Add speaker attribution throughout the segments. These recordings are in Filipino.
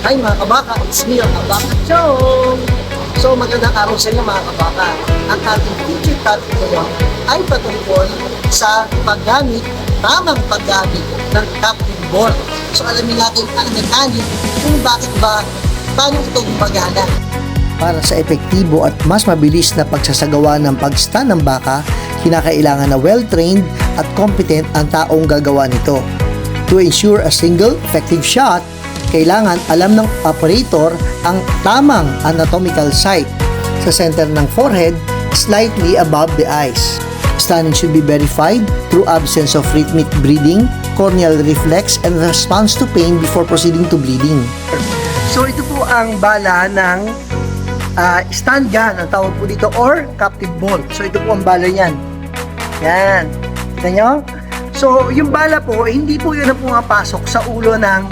Speaker 1: Hi mga kabaka, it's me, ang Kabaka Show! So magandang araw sa inyo mga kabaka. Ang ating teacher topic ngayon ay patungkol sa paggamit, tamang paggamit ng captain board. So alamin natin ang mechanic kung bakit ba, paano ito gumagana. Para sa epektibo at mas mabilis na pagsasagawa ng pag-stand ng baka, kinakailangan na well-trained at competent ang taong gagawa nito. To ensure a single effective shot, kailangan alam ng operator ang tamang anatomical site sa center ng forehead slightly above the eyes. Standing should be verified through absence of rhythmic breathing, corneal reflex, and response to pain before proceeding to bleeding. So ito po ang bala ng ah, stand gun, ang tawag po dito, or captive bolt. So ito po ang bala niyan. Yan. Kita nyo? So, yung bala po, hindi po yun ang pumapasok sa ulo ng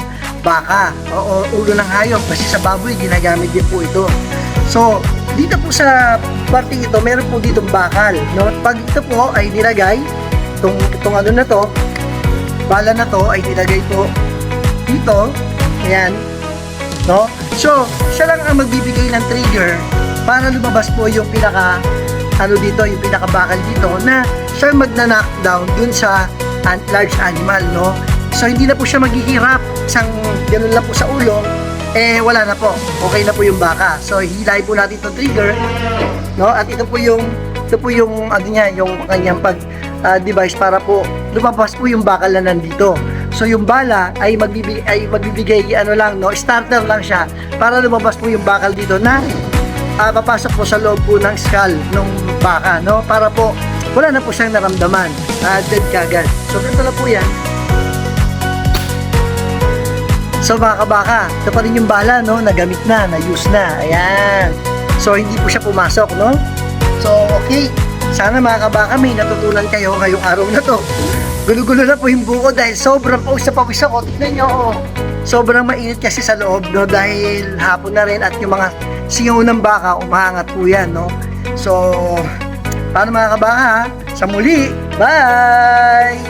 Speaker 1: baka o, o ulo ng hayop kasi sa baboy ginagamit din po ito. So, dito po sa parting ito, meron po dito bakal. No? Pag ito po ay nilagay, itong, itong ano na to, bala na to ay nilagay po dito, ayan, no? So, siya lang ang magbibigay ng trigger para lumabas po yung pinaka ano dito, yung pinaka bakal dito na siya magna-knockdown dun sa large animal, no? So, hindi na po siya maghihirap isang ganun lang po sa ulo eh wala na po. Okay na po yung baka. So, hilay po natin itong trigger, no? At ito po yung ito po yung ano niya, yung kanyang pag ah, device para po lumabas po yung bakal na nandito. So yung bala ay magbibigay ay magbibigay ano lang no, starter lang siya para lumabas po yung bakal dito na ah, papasok po sa loob po ng skull ng baka no para po wala na po siyang naramdaman. Ah, dead kagad. So ganito na po 'yan. So mga kabaka, ito pa rin yung bala, no? Nagamit na, na-use na. Ayan. So hindi po siya pumasok, no? So okay. Sana mga kabaka may natutunan kayo ngayong araw na to. Gulo-gulo na po yung buko dahil sobrang pawis sa pawis ako. Tignan nyo, oh. Sobrang mainit kasi sa loob, no? Dahil hapon na rin at yung mga singaw ng baka, umaangat po yan, no? So, paano mga kabaka? Sa muli, bye!